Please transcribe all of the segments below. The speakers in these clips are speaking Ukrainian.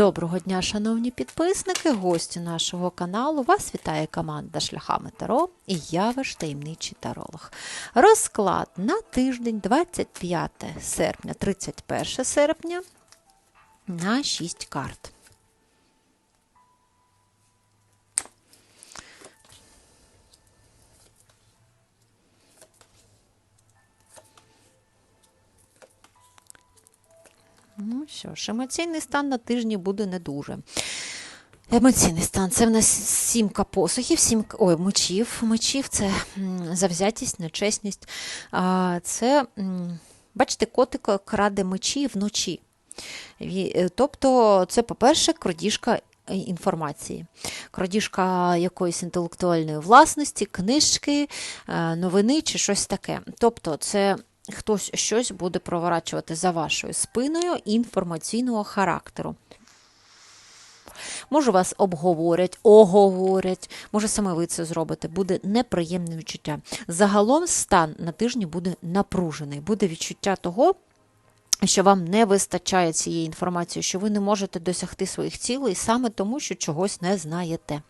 Доброго дня, шановні підписники, гості нашого каналу. Вас вітає команда Шляхами Таро і я ваш таємничий таролог. Розклад на тиждень 25 серпня, 31 серпня на 6 карт. Ну що ж, емоційний стан на тижні буде не дуже. Емоційний стан це в нас сімка посухів, сімка ой, мечів. Мечів це завзятість, нечесність. Це, бачите, котик краде мечі вночі. Е, Тобто, це, по-перше, крадіжка інформації, крадіжка якоїсь інтелектуальної власності, книжки, е, новини чи щось таке. Тобто, це хтось щось буде проворачувати за вашою спиною інформаційного характеру. Може, вас обговорять, оговорять, може, саме ви це зробите, буде неприємне відчуття. Загалом стан на тижні буде напружений, буде відчуття того, що вам не вистачає цієї інформації, що ви не можете досягти своїх цілей саме тому, що чогось не знаєте.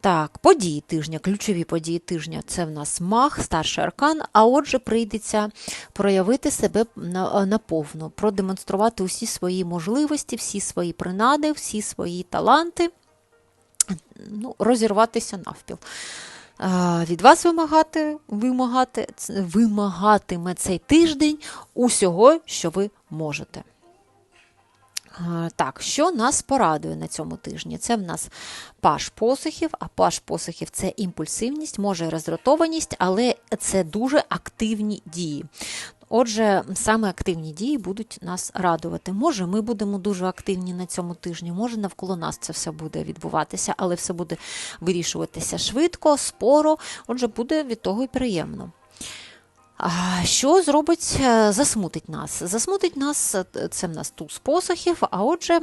Так, події тижня, ключові події тижня це в нас мах, старший аркан, а отже, прийдеться проявити себе на- наповну, продемонструвати усі свої можливості, всі свої принади, всі свої таланти, ну, розірватися навпіл. Від вас вимагати, вимагати, вимагатиме цей тиждень усього, що ви можете. Так, що нас порадує на цьому тижні? Це в нас паш посухів, а паш посухів це імпульсивність, може роздратованість, але це дуже активні дії. Отже, саме активні дії будуть нас радувати. Може, ми будемо дуже активні на цьому тижні, може навколо нас це все буде відбуватися, але все буде вирішуватися швидко, споро. Отже, буде від того і приємно. Що зробить, е, засмутить нас? Засмутить нас е, це в нас туз посохів, а отже,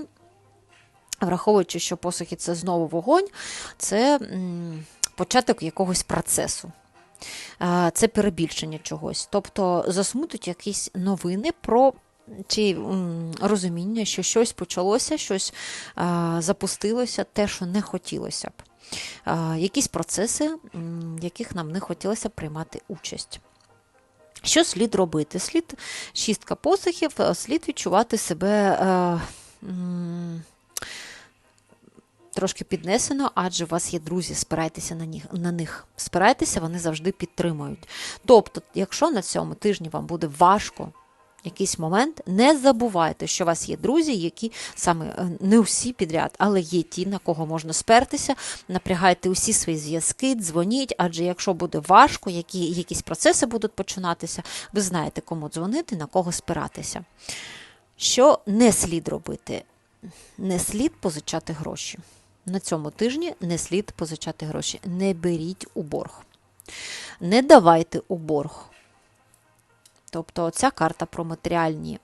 враховуючи, що посохи це знову вогонь, це початок якогось процесу. Е, Це перебільшення чогось. Тобто засмутить якісь новини про чи розуміння, що щось почалося, щось запустилося, те, що не хотілося б. Якісь процеси, в яких нам не хотілося приймати участь. Що слід робити? Слід шістка посухів, е, слід відчувати себе е, трошки піднесено, адже у вас є друзі, спирайтеся на них, на них. Спирайтеся, вони завжди підтримують. Тобто, якщо на цьому тижні вам буде важко, якийсь момент, не забувайте, що у вас є друзі, які саме е, не всі підряд, але є ті, на кого можна спертися, напрягайте усі свої зв'язки, дзвоніть, адже якщо буде важко, які, якісь процеси будуть починатися, ви знаєте, кому дзвонити, на кого спиратися. Що не слід робити? Не слід позичати гроші. На цьому тижні не слід позичати гроші. Не беріть у борг. Не давайте у борг. Тобто ця карта про матеріальні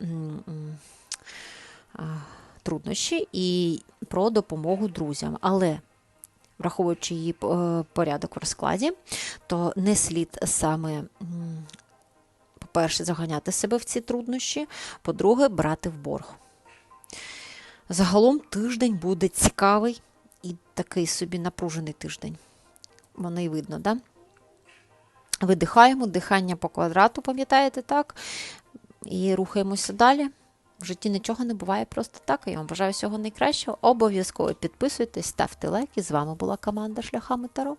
труднощі і про допомогу друзям. Але, враховуючи її е, порядок в розкладі, то не слід саме, по-перше, заганяти себе в ці труднощі, по-друге, брати в борг. Загалом тиждень буде цікавий і такий собі напружений тиждень. Воно і видно, так? Да? Видихаємо, дихання по квадрату, пам'ятаєте, так? І рухаємося далі. В житті нічого не буває просто так. Я вам бажаю всього найкращого. Обов'язково підписуйтесь, ставте лайки. З вами була команда Шляхами Таро.